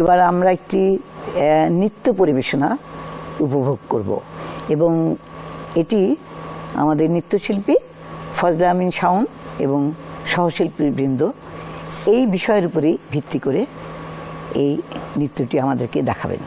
এবার আমরা একটি নৃত্য পরিবেশনা উপভোগ করব। এবং এটি আমাদের নৃত্যশিল্পী ফজলা আমিন শাওন এবং সহশিল্পীবৃন্দ এই বিষয়ের উপরেই ভিত্তি করে এই নৃত্যটি আমাদেরকে দেখাবেন।